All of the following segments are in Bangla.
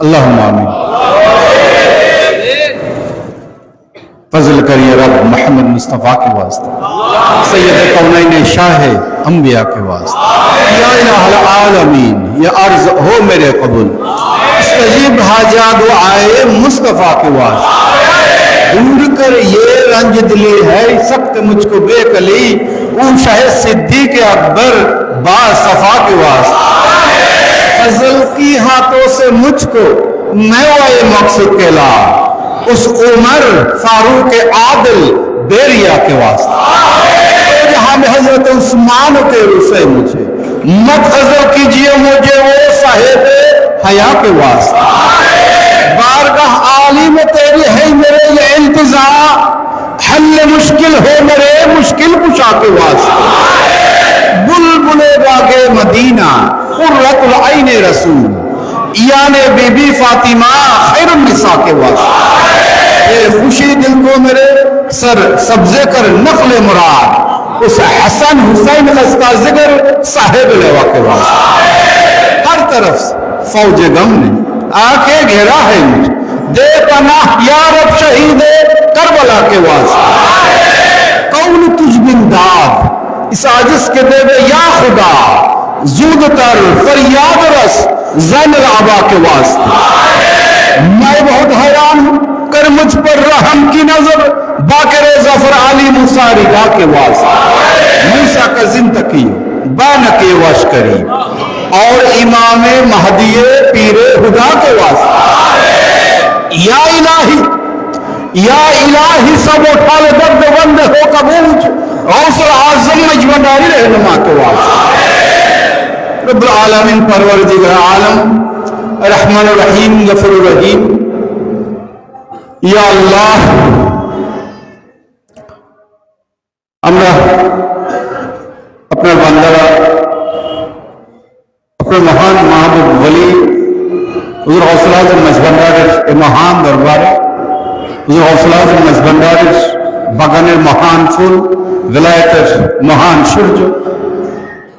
اللہ آمین۔ فضل کریے رب، محمد مصطفیٰ کے واسطے، سید کونین شاہ انبیاء کے واسطے۔ یا الہ العالمین، یا عرض ہو میرے قبول۔ استجیب حاجات و آئے مصطفیٰ کے واسطے۔ ڈھونڈ کر یہ رنج دلی ہے، سخت مجھ کو بے کلی۔ اون شاہ صدیق اکبر با صفا کے واسطے۔ فضل کی ہاتھوں سے مجھ کو میں مقصد کے لا اس عمر فاروق عادل بیریا کے واسطے۔ جہاں میں حضرت عثمان کے روسے مجھے۔ مت حضر کیجیے مجھے وہ صاحب حیا کے واسطے۔ بارگاہ عالی میں تیری ہے میرے یہ انتظار۔ حل مشکل ہو میرے مشکل پوچھا کے واسطے۔ بلبلے باغے مدینہ۔ قررت العین رسول۔ ایان بی بی فاطمہ خیر النساء کے واسطے۔ یہ خوشی دل کو میرے سر سبزے کر نقل مراد۔ اس حسن حسین کا ذکر صاحب لیوا کے واسطے۔ ہر طرف فوج غم نے۔ آ کے گھیرا ہے دے پناہ یا رب شہید کربلا کے واسطے۔ کون تجھ بن بنداب اس عاجز کے دے بے یا خدا۔ زود تر فریاد رس زین العبا کے واسطے۔ میں بہت حیران ہوں، کر مجھ پر رحم کی نظر، باقر ظفر علی مساری گاہ کے واسطے۔ موسیٰ کا زندگی بان کے واش کری اور امام مہدی پیر خدا کے واسطے۔ یا الہی یا الہی سب اٹھال درد بند ہو قبول۔ غوث العظم مجمداری رہنما کے واسطے۔ রব্বুল আলমিন পরবর আলম রহমান রহিম গফর রহিম। ইয়া আল্লাহ। আমরা আপনার বান্দারা, আপনার মহান মাহবুব বলি হুজুর হৌসলাজ মজবন্ডারের এ মহান দরবারে, হুজুর হৌসলাজ মজবন্ডারের বাগানের মহান ফুল বিলায়তের মহান সূর্য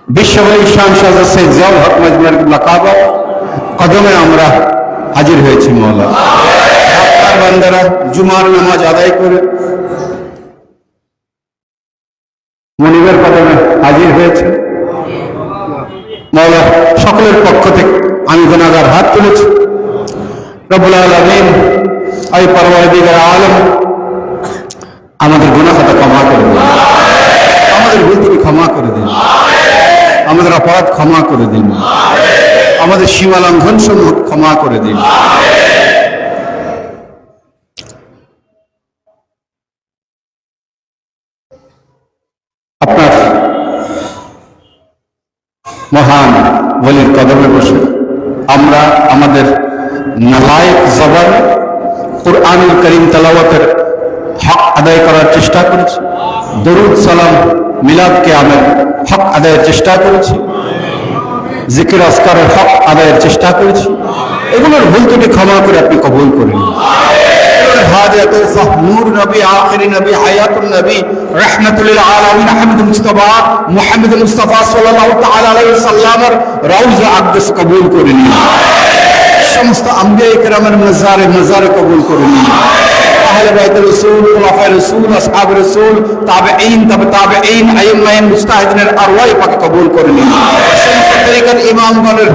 বিশ্ববলী শাহ শেখ জিয়াউল হক মজমুর লাকাবা কদমে আমরা হাজির হয়েছি আপনার বান্দারা জুমার নামাজ আদায় করে মনিবের কদমে হাজির হয়েছে। মৌলা, সকলের পক্ষ থেকে আমি গুণাগার হাত তুলেছি। রবুল আলমিন এই পরবর্তীকার আলম, আমাদের গুণাখাতা ক্ষমা করে দিন। আমাদের ভুল ক্ষমা করে দিন। আমাদের অপরাধ ক্ষমা করে দিন। আমাদের সীমা লঙ্ঘন সমূহ ক্ষমা করে দিন। আপনার মহান বলির কদমে বসে আমরা আমাদের নালায়ক জবান কোরআনুল করিম তেলাওয়াতের হক আদায় করার চেষ্টা করেছি। দরুদ সালাম মিলাদকে আমের হক আদায়ের চেষ্টা করেছি। জিকির আসকারের হক আদায়ের চেষ্টা করেছি। এগুলোর ভুল ত্রুটি ক্ষমা করে আপনি কবুল করেন নবী নবী মুস্তাফা মুহাম্মদ কবুল করে নিন। সমস্ত আম্বিয়া ইকরামের মাজারে মাজারে কবুল করে নিন। সমস্ত তরিকার ইমামগণের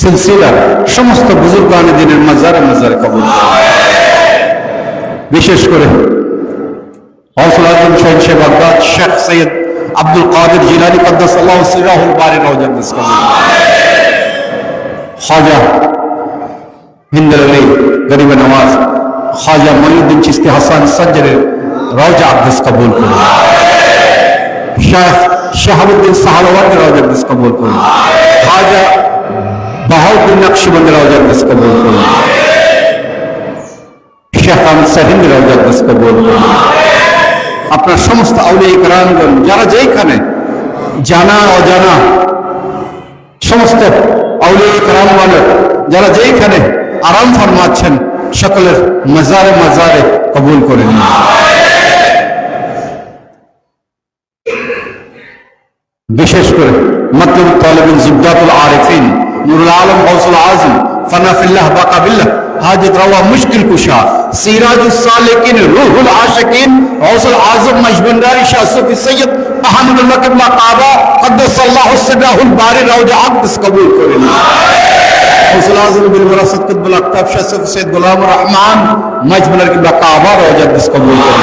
সিলসিলা সমস্ত বুজুর্গান দিনের মাজারে মাজারে কবুল। বিশেষ করে সৈয়দ আব্দুল কাদের জিলানি কদ্দাস, আল্লাহ সিরাহুল বারি রওজা মিস কবুল খাজা হিন্দর আলী গরিব নওয়াজ খাজা মঈউদ্দিন চিস্তি হাসান সজ্জরের রওজা আকদাস কবুল করুন। শাহ শাহাবুদ্দিন সাহাবাদের রওজা আকদাস কবুল করুন। খাজা বাহাউদ্দিন নকশবন্দ রওজা আকদাস কবুল করুন। আপনার সমস্ত আউলিয়া ইকরামগণ, যারা যেইখানে জানা, অজানা সমস্ত আউলিয়া কারামগণের যারা যেইখানে আরাম ফরমাচ্ছেন, সকলের মজারে মজারে কবুল করে বিশেষ করে মতলব তালেবিন জুবদাতুল আরিফিন, নুরুল আলম গৌসুল আজম ফনাফিল্লাহ বাকাবিল্লাহ হাজত রওয়া মুশকিল কুশা সিরাজুল সালিকিন, রুহুল আশিকিন গৌসুল আজম মজবন্দারি শাহ সুফি সৈয়দ আহমদুল্লাহ কিবলা কাবা কদ্দাসাল্লাহু সিররাহুল বারি রওজা আকদস কবুল করেন। গৌসুল আজম বিল ওয়ারাসাত কুতবুল আকতাব, শাহ সুফি সৈয়দ গোলাম রহমান মজবন্দারি কিবলা কাবা রওজা আকদস কবুল করেন।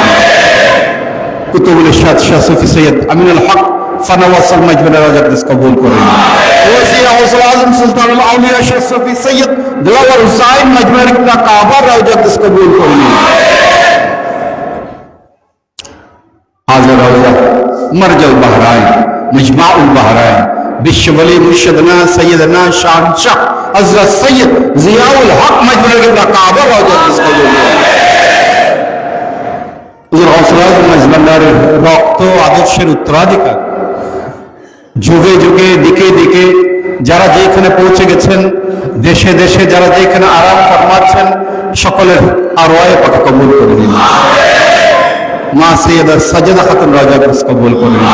কুতুবুল ইরশাদ, শাহ সুফি সৈয়দ আমিনুল হক ফানাওয়াসাল মজবুল রাজাকদিস কবুল করেন। ওসিয়া গৌসুল আজম সুলতানুল আউলিয়া শাহ সুফি সৈয়দ দিলাওয়ার হুসাইন মজবুল কিবলা কাবা রাজাকদিস কবুল করেন হাজার রওজা মরজল বাহরাইন মজমাউল বাহরাইন বিশ্ব বলি মুর্শিদনা সৈয়দনা শাহজাহ হযরত সৈয়দ জিয়াউল হক মজবুল কিবলা কাবা রাজাকদিস কবুল রক্ত আদর্শের উত্তরাধিকার যুগে যুগে দিকে দিকে যারা যেখানে পৌঁছে গেছেন দেশে দেশে যারা যেখানে আরাম ফরমাচ্ছেন সকলের আরোয়ে পাকে কবুল করে নিন। মা সৈয়দা সাজেদা খাতুন রাজা বেশ কবুল করে নিন।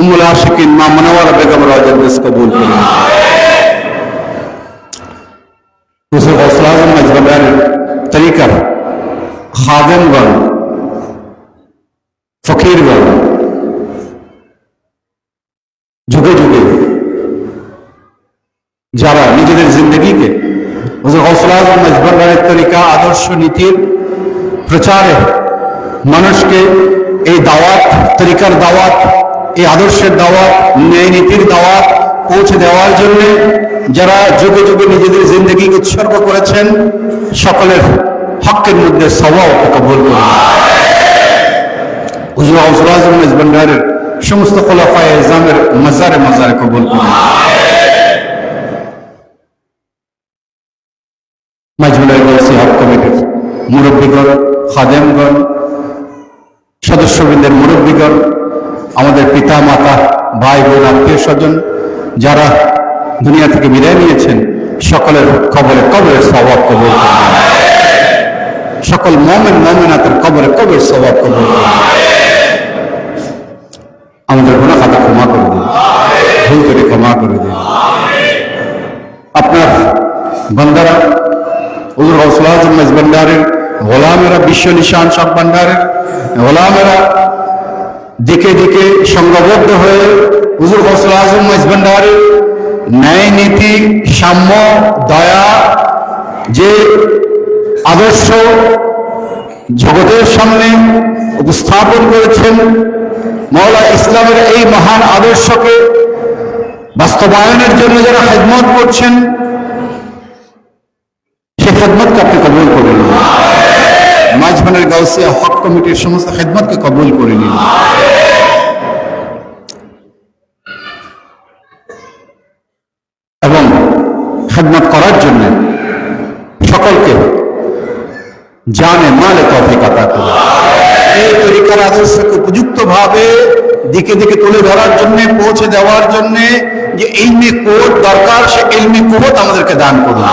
উম্মুল আশিকিন মা মনোয়ারা বেগম রাজা বেশ কবুল করে নিন। হুজুর হসরাজ মজবান্ডারের তরিকার খাদেমগণ ফকিরগণ যুগে যুগে যারা নিজেদের জিন্দগিকে তরিকা, আদর্শ নীতির প্রচারে মানুষকে এই দাওয়াত, তরিকার দাওয়াত, এই আদর্শের দাওয়াত, ন্যায় নীতির দাওয়াত পৌঁছে দেওয়ার জন্য যারা যুগে যুগে নিজেদের জিন্দগিকে উৎসর্গ করেছেন, সকলের হকের মধ্যে সবাও কবুল সমস্ত খোলাফায় ইসলামের মাজারে মাজারে কবুল মাজমুলের গলসি কমিটির মুরব্বীগণ, খাদেমগণ, সদস্যবৃন্দের মুরব্বীগণ, আমাদের পিতা, মাতা, ভাই, বোন, আত্মীয় স্বজন, যারা দুনিয়া থেকে বিদায় নিয়েছেন, সকলের কবরে কবরের স্বভাব কবল করুন। সকল মমেন, মমেনাতের কবরে কবর স্বভাব কবল করুন। আমাদের গুণা খাতা ক্ষমা করে দিন ভুল করে ক্ষমা করে দিন আপনার বান্দারা হুজুর গৌসুল আজম মেজবান্ডারের গোলামেরা বিশ্ব নিশান সব ভান্ডারের গোলামেরা দিকে দিকে সংঘবদ্ধ হয়ে হুজুর গৌসুল আজম মেজবান্ডারের ন্যায় নীতি, সাম্য, দয়া যে আদর্শ জগতের সামনে উপস্থাপন করেছেন মৌলা ইসলামের এই মহান আদর্শকে বাস্তবায়নের জন্য যারা খেদমত করছেন খেদমতকে আপনি কবুল করে নিন। মাঝখানের গাউসিয়া হক কমিটির সমস্ত খেদমতকে কবুল করে নিন। এবং খেদমত করার জন্য সকলকে জানে মালে তফিক আতা করুন। এই তরিকার আদর্শকে উপযুক্ত ভাবে দিকে দিকে তুলে ধরার জন্য পৌঁছে দেওয়ার জন্য যে ইলমি কোট দরকার সে ইলমি কোট আমাদেরকে দান করুন।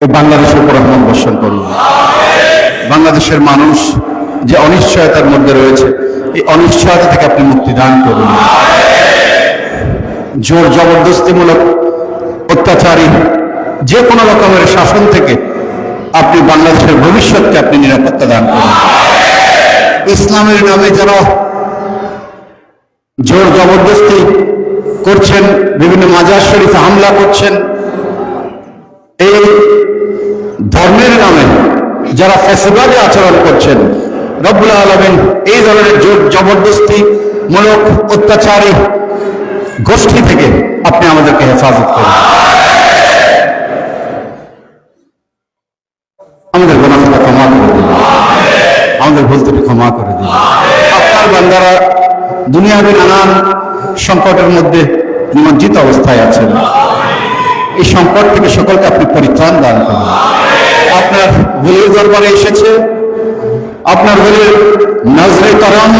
বাংলাদেশের উপর রহমান বর্ষণ করুন বাংলাদেশের মানুষ যে অনিশ্চয়তার মধ্যে রয়েছে, এই অনিশ্চয়তা থেকে আপনি মুক্তি দান করুন। জোর জবরদস্তিমূলক অত্যাচারী যে কোনো রকমের শাসন থেকে আপনি বাংলাদেশের ভবিষ্যৎকে আপনি নিরাপত্তা দান করুন। ইসলামের নামে যারা জোর জবরদস্তি করছেন, বিভিন্ন মাজার শরীফে হামলা করছেন। এই ধর্মের নামে যারা ফেসিবাদে আচরণ করছেন, রব্বুল আলমিন এই ধরনের জোর জবরদস্তি মূলক অত্যাচারী গোষ্ঠী থেকে আপনি আমাদেরকে হেফাজত করুন। আমাদের গোনাখাতা ক্ষমা করে দিন। আমাদের ভুল ক্ষমা করে দিন। আপনার বান্দারা দুনিয়াবি নানান সংকটের মধ্যে নিমজ্জিত অবস্থায় আছেন। এই সংকট থেকে সকলকে আপনি পরিত্রাণ দান করুন। আপনার ভুলের দরবারে এসেছে। আপনার ঘরের নজরে করম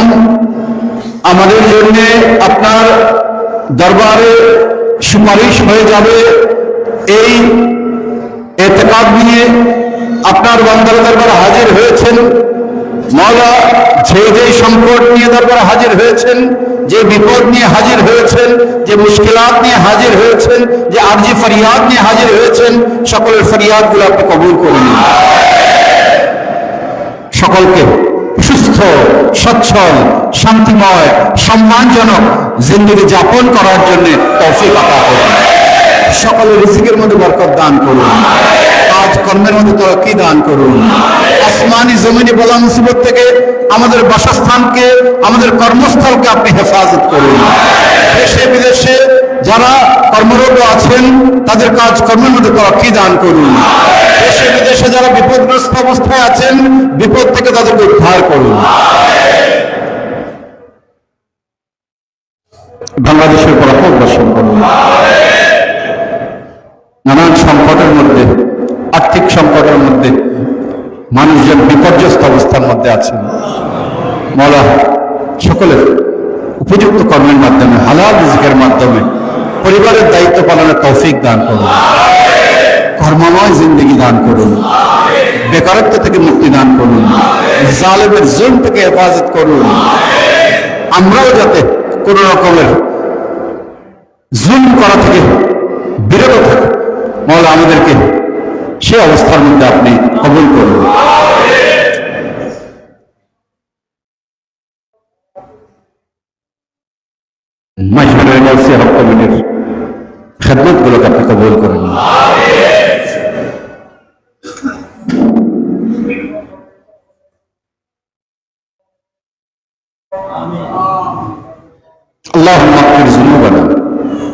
আমাদের জন্য আপনার দরবারে সুপারিশ হয়ে যাবে। এই এতেকাদ নিয়ে আপনার বান্দার দরবারে হাজির হয়েছেন। মৌলা যে যে সংকট নিয়ে দরবারে হাজির হয়েছেন, যে বিপদ নিয়ে হাজির হয়েছেন, যে মুশকিলাত নিয়ে হাজির হয়েছেন, যে আরজি ফরিয়াদ নিয়ে হাজির হয়েছেন, সকলের ফরিয়াদগুলো আপনি কবুল করে নিন সকলকে সুস্থ, সচ্ছল, শান্তিময়, সম্মানজনক জিন্দগি যাপন করার জন্য তৌফিক আতা করুন। সকলের রিজিকের মধ্যে বরকত দান করুন। কাজ কর্মের মধ্যে তরক্কি দান করুন। আসমানি জমিনি বলা মুসিবত থেকে আমাদের বাসস্থানকে, আমাদের কর্মস্থলকে আপনি হেফাজত করুন। দেশে, বিদেশে যারা কর্মরত আছেন, তাদের কাজ কর্মের মধ্যে তরক্কি দান করুন। দেশে, বিদেশে যারা বিপদগ্রস্ত অবস্থায় আছেন, বিপদ থেকে তাদেরকে উদ্ধার করুন। বাংলাদেশের অপর বর্ষণ করুন। নানান সংকটের মধ্যে, আর্থিক সংকটের মধ্যে মানুষজন বিপর্যস্ত অবস্থার মধ্যে আছেন। মলা, সকলের উপযুক্ত কর্মের মাধ্যমে, হালাল রিজিকের মাধ্যমে, পরিবারের দায়িত্ব পালনের তৌফিক দান করুন। কর্মময় জিন্দগি দান করুন। বেকারত্ব থেকে মুক্তি দান করুন। জালেমের জুম থেকে হেফাজত করুন। আমরাও যাতে কোন রকমের জুম করা থেকে বিরত থাকি। মৌলা, আমাদেরকে সে অবস্থার মধ্যে আপনি কবুল করুন মাইশনের এনএলসি হক কমিটির খেদমত গুলোকে আপনি কবুল করেন اللهم اغفر ذنوبنا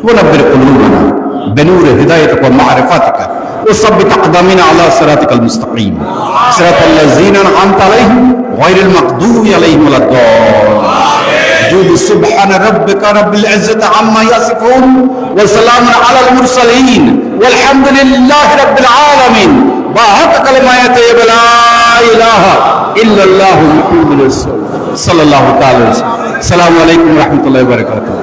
ونبر قلوبنا بنور هدايتك ومعرفتك وثبت اقدامنا على صراطك المستقيم. صراط الذين أنعمت عليهم غير المغضوب عليهم ولا الضالين. سبحان ربك رب العزة عما يصفون وسلام على المرسلين والحمد لله رب العالمين. باهت كلمات لا إله إلا الله محمد رسول صلى الله تعالى وسلم. السلام عليكم ورحمة الله وبركاته.